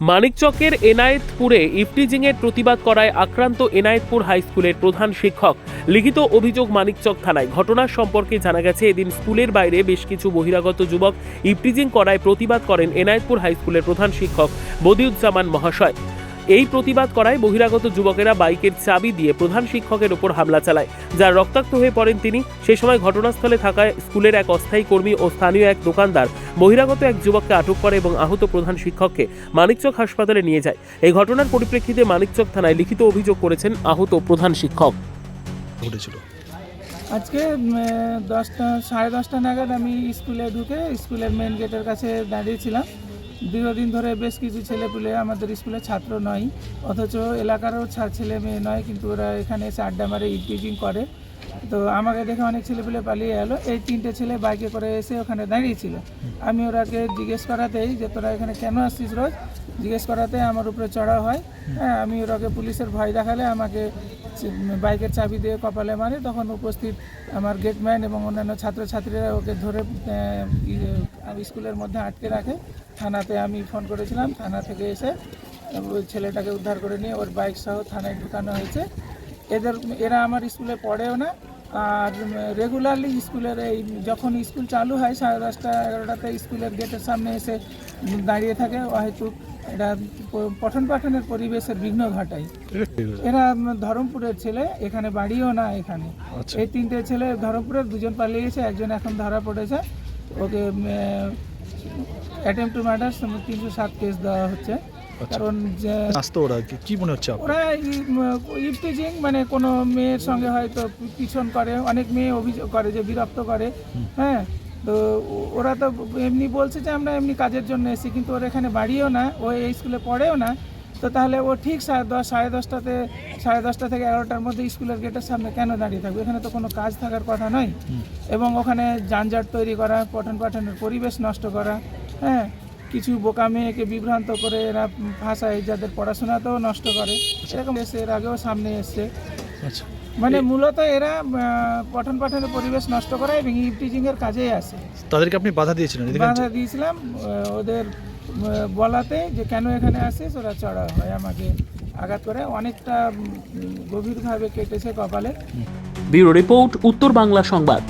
মানিকচকের এনায়েতপুরে ইফটিজিংয়ের প্রতিবাদ করায় আক্রান্ত এনায়েতপুর হাই স্কুলের প্রধান শিক্ষক লিখিত অভিযোগ মানিকচক থানায়। ঘটনার সম্পর্কে জানা গেছে, এদিন স্কুলের বাইরে বেশ কিছু বহিরাগত যুবক ইফটিজিং করায় প্রতিবাদ করেন এনায়েতপুর হাই স্কুলের প্রধান শিক্ষক বদিউজ্জামান মহাশয়। এই প্রতিবাদ করায় বহিরাগত যুবকেরা বাইকের চাবি দিয়ে প্রধান শিক্ষকের ওপর হামলা চালায়। যার রক্তাক্ত হয়ে পড়েন তিনি সে সময় ঘটনাস্থলে থাকা স্কুলের এক অস্থায়ী কর্মী ও স্থানীয় এক দোকানদার বহিরাগত এক যুবককে আটক করে এবং আহত প্রধান শিক্ষককে মানিকচক হাসপাতালে নিয়ে যায়। এই ঘটনার পরিপ্রেক্ষিতে মানিকচক থানায় লিখিত অভিযোগ করেছেন আহত প্রধান শিক্ষক। ঘটেছিল। আজকে দশটা সাড়ে দশটা নাগাদ আমি স্কুলে ঢুকে স্কুলের মেন গেটের কাছে দাঁড়িয়েছিলাম। দীর্ঘদিন ধরে বেশ কিছু ছেলেপুলে আমাদের স্কুলে ছাত্র নয়, অথচ এলাকারও ছেলে মেয়ে নয়, কিন্তু ওরা এখানে এসে আড্ডা মারে ইটিজিং করে। তো আমাকে দেখে অনেক ছেলেপুলে পালিয়ে এলো। এই তিনটে ছেলে বাইকে করে এসে ওখানে দাঁড়িয়েছিল আমি ওরাকে জিজ্ঞেস করাতেই যে তোরা এখানে কেন আসছিস রোজ? জিজ্ঞেস করাতে আমার উপরে চড়া হয়। হ্যাঁ আমি ওরাকে পুলিশের ভয় দেখালে আমাকে বাইকের চাবি দিয়ে কপালে মারে। তখন উপস্থিত আমার গেটম্যান এবং অন্যান্য ছাত্রছাত্রীরা ওকে ধরে আহ, স্কুলের মধ্যে আটকে রাখে। থানাতে আমি ফোন করেছিলাম। থানা থেকে এসে ওই ছেলেটাকে উদ্ধার করে নিয়ে ওর বাইক সহ থানায় ঢুকানো হয়েছে। এদের এরা আমার স্কুলে পড়েও না। আর রেগুলারলি স্কুলের এই যখন স্কুল চালু হয় সাড়ে দশটা এগারোটাতে স্কুলের গেটের সামনে এসে দাঁড়িয়ে থাকে। হয়তো এটা পঠন পাঠনের পরিবেশের বিঘ্ন ঘটায়। এরা ধরমপুরের ছেলে এখানে বাড়িও না এখানে। আচ্ছা। এই তিনটে ছেলে ধরমপুরের দুজন পালিয়ে গেছে একজন এখন ধরা পড়েছে। ওকে অ্যাটেম্প টু মার্ডার তিনশো সাত কেস দেওয়া হচ্ছে। কারণ যে আসতো ওরা কি- কি মনে হচ্ছে ওরা ইফটিজিং মানে কোনো মেয়ের সঙ্গে হয়তো পিছন করে অনেক মেয়ে অভিযোগ করে যে বিরক্ত করে। হ্যাঁ তো ওরা তো এমনি বলছে যে আমরা এমনি কাজের জন্য এসেছি কিন্তু ওর এখানে বাড়িও না ও এই স্কুলে পড়েও না। তো তাহলে ও ঠিক সাড়ে দশ সাড়ে দশটাতে সাড়ে দশটা থেকে এগারোটার মধ্যে স্কুলের গেটের সামনে কেন দাঁড়িয়ে থাকবে? এখানে তো কোনো কাজ থাকার কথা নয়। এবং ওখানে যানজট তৈরি করা পঠন পাঠনের পরিবেশ নষ্ট করা হ্যাঁ কিছু বোকা মেয়েকে বিভ্রান্ত করে এরা ভাষায় যাদের পড়াশোনাতেও নষ্ট করে এরকম এসে এর আগেও সামনে এসছে। আচ্ছা। মানে মূলত এরা পঠন পাঠনের পরিবেশ নষ্ট করা এবং ইভটিজিং এর কাজেই আসে তাদেরকে আপনি বাধা দিয়েছিলেন বাধা দিয়েছিলাম ওদের বলাতে যে কেন এখানে আসিস ওরা চড়া হয় আমাকে আঘাত করে। অনেকটা গভীরভাবে কেটেছে কপালে। ব্যুরো রিপোর্ট উত্তর বাংলা সংবাদ।